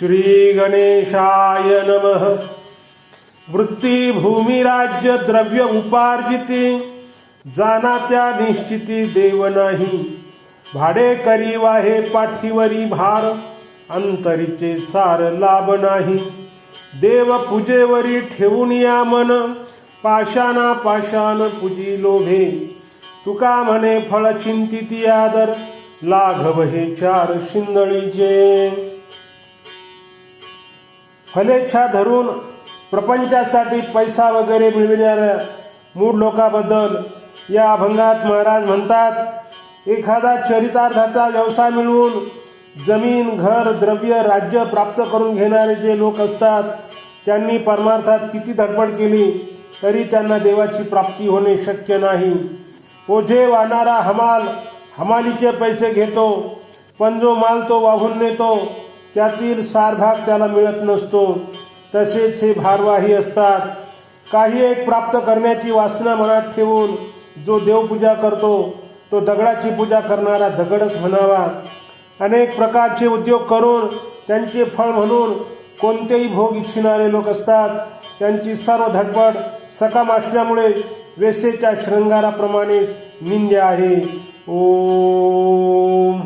श्री गणेशाय नमः। वृत्ती भूमी राज्य द्रव्य उपार्जिते जाना त्या निश्चिती देव नाही। भाडे करी वाहे पाठीवरी भार अंतरीचे सार लाभ नाही। देव पूजेवरी ठेवून या मन पाषाणा पाषाण पूजी लोभे। तुका म्हणे फळ चिंतिती आदर लाघव हे चार शिंदळीचे। फलेच्छा धरून प्रपंचासाठी पैसा वगैरे मिळविणाऱ्या मूळ लोकांबद्दल या अभंगात महाराज म्हणतात एखादा चरितार्थाचा व्यवसाय मिळवून जमीन घर द्रव्य राज्य प्राप्त करून घेणारे जे लोक असतात त्यांनी परमार्थात किती धडपड केली तरी त्यांना देवाची प्राप्ती होणे शक्य नाही. ओझे वाहणारा हमाल हमालीचे पैसे घेतो पण जो माल तो वाहून नेतो त्यातील सारभाग त्याला मिळत नसतो. तसेच हे भारवाही असतात. काही एक प्राप्त करण्याची वासना मनात ठेवून जो देवपूजा करतो तो दगडाची पूजा करणारा दगडच म्हणावा. अनेक प्रकारचे उद्योग करून त्यांचे फळ म्हणून कोणतेही भोग इच्छिणारे लोक असतात. त्यांची सर्व धडपड सकाम असल्यामुळे वेसेच्या शृंगाराप्रमाणेच निंद्य आहे. ओम.